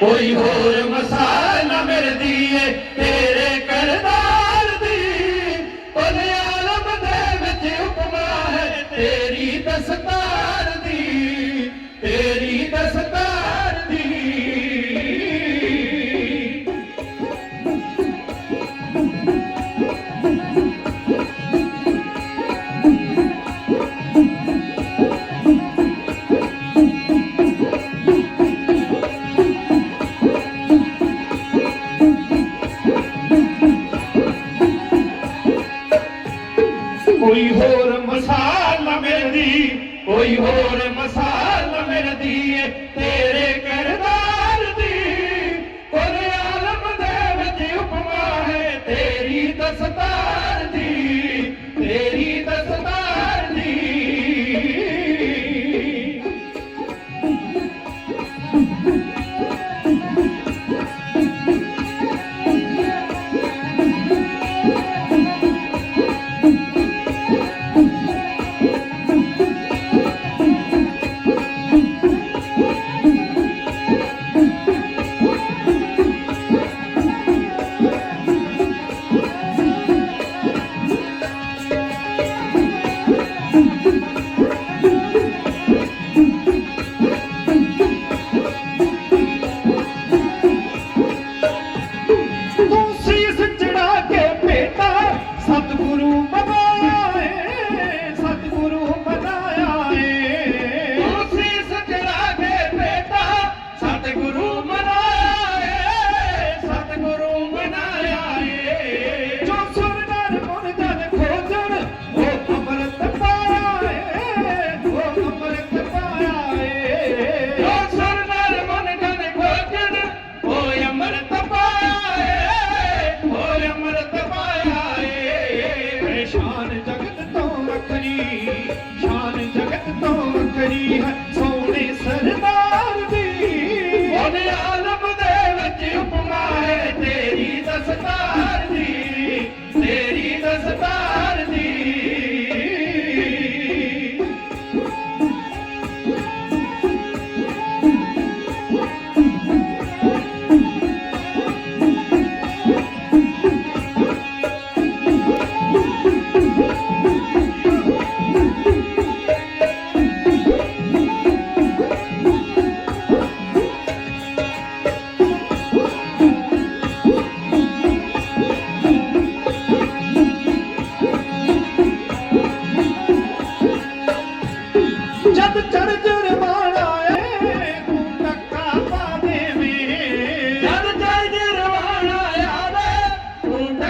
ਕੋਈ ਹੋਰ ਮਸਾਲ ਨਾ ਮਿਲਦੀ ਏ, ਤੇਰੇ ਕਰਤਾਰ ਦੀ। ਬੁਲਿਆਲਮ ਦੇ ਵਿੱਚ ਹੁਕਮਾ ਹੈ, ਤੇਰੀ ਦਸਤਾਰ ਕੋਈ ਹੋਰ ਮਸਾਲ ਮੇਰੀ ਕੋਈ ਹੋਰ ਮਸਾਲ ਮੇਰੀ ਤੇਰੇ ਕਰਦਾਰ ਦੀ। ਕੋਲ ਆਲਮ ਦੇ ਵਿੱਚ ਉਪਮਾ ਹੈ ਤੇਰੀ ਦਸਤਾਰ ਦੀ। ਸੋਨੇ ਆਲਮ ਦੇ ਵਿੱਚ ਉਪਮਾ ਹੈ ਤੇਰੀ ਦਸਤਾਰ।